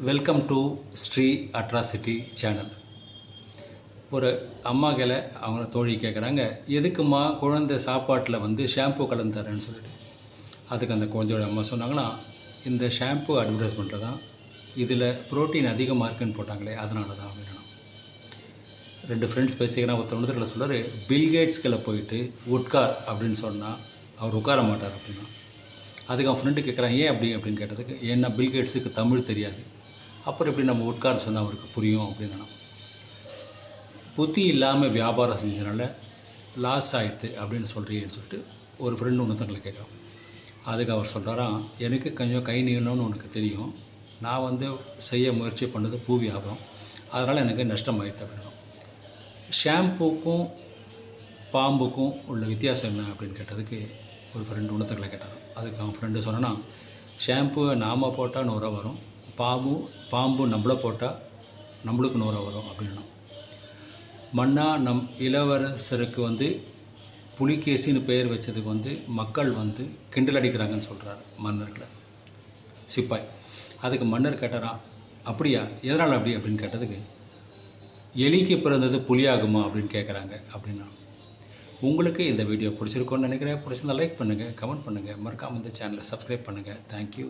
Welcome to Sri atrocity channel ஒரு அம்மா கேல அவங்க தோழி கேட்குறாங்க எதுக்குமா குழந்தை சாப்பாட்டில் வந்து ஷாம்பு கலந்து தரேன்னு சொல்லிட்டு? அதுக்கு அந்த குழந்தையோட அம்மா சொன்னாங்கன்னா இந்த ஷாம்பு அட்வர்டைஸ்மெண்ட்டில் தான் இதில் புரோட்டீன் அதிகமாக இருக்குன்னு போட்டாங்களே அதனால தான் அப்படின்னா. ரெண்டு ஃப்ரெண்ட்ஸ் பேசிக்கிறேன் ஒருத்தர் ஒருத்தர் சொல்கிறார் பில்கேட்ஸ்களை போயிட்டு உட்கார் அப்படின்னு சொன்னால் அவர் உட்கார மாட்டார் அப்படின்னா. அதுக்கு அவன் ஃப்ரெண்டு கேட்குறான் ஏன் அப்படி? அப்படின்னு கேட்டதுக்கு ஏன்னா பில்கேட்ஸுக்கு தமிழ் தெரியாது. அப்புறம் எப்படி நம்ம உட்கார சொன்னால் அவருக்கு புரியும் அப்படின்னு புத்தி இல்லாமல் வியாபாரம் செஞ்சதுனால லாஸ் ஆகிடுது அப்படின்னு சொல்கிறீங்கன்னு சொல்லிட்டு ஒரு ஃப்ரெண்டு ஒன்றுத்தங்களை கேட்குறோம் அதுக்கு அவர் சொல்கிறாராம் எனக்கு கொஞ்சம் கை நீளணும்னு உனக்கு தெரியும். நான் வந்து செய்ய முயற்சி பண்ணது பூ வியாபாரம். அதனால் எனக்கு நஷ்டமாயிடுது அப்படின்னா ஷாம்புக்கும் பாம்புக்கும் உள்ள வித்தியாசம் என்ன அப்படின்னு கேட்டதுக்கு ஒரு ஃப்ரெண்டு உணர்த்துக்களை கேட்டான் அதுக்கு அவன் ஃப்ரெண்டு சொன்னா ஷாம்புவை நாம் போட்டால் நூறுரூவா வரும். பாம்பு பாம்பு நம்மளை போட்டால் நம்மளுக்கு நூறுரூவா வரும் அப்படின்னா. மன்னா நம் இளவரசருக்கு வந்து புலிகேசின்னு பெயர் வச்சதுக்கு வந்து மக்கள் வந்து கிண்டல் அடிக்கிறாங்கன்னு சொல்கிறார் மன்னர்களை. சிப்பாய். அதுக்கு மன்னர் கேட்டாராம் அப்படியா? எதனால் அப்படி? அப்படின்னு கேட்டதுக்கு எலிக்கு பிறந்தது புலியாகுமா? அப்படின்னு கேட்குறாங்க அப்படின்னா. உங்களுக்கு இந்த வீடியோ பிடிச்சிருக்கோன்னு நினைக்கிறேன். பிடிச்சிருந்தா லைக் பண்ணுங்கள் கமெண்ட் பண்ணுங்கள் மறக்காமல் இந்த சேனலை சப்ஸ்கிரைப் பண்ணுங்கள் தேங்க்யூ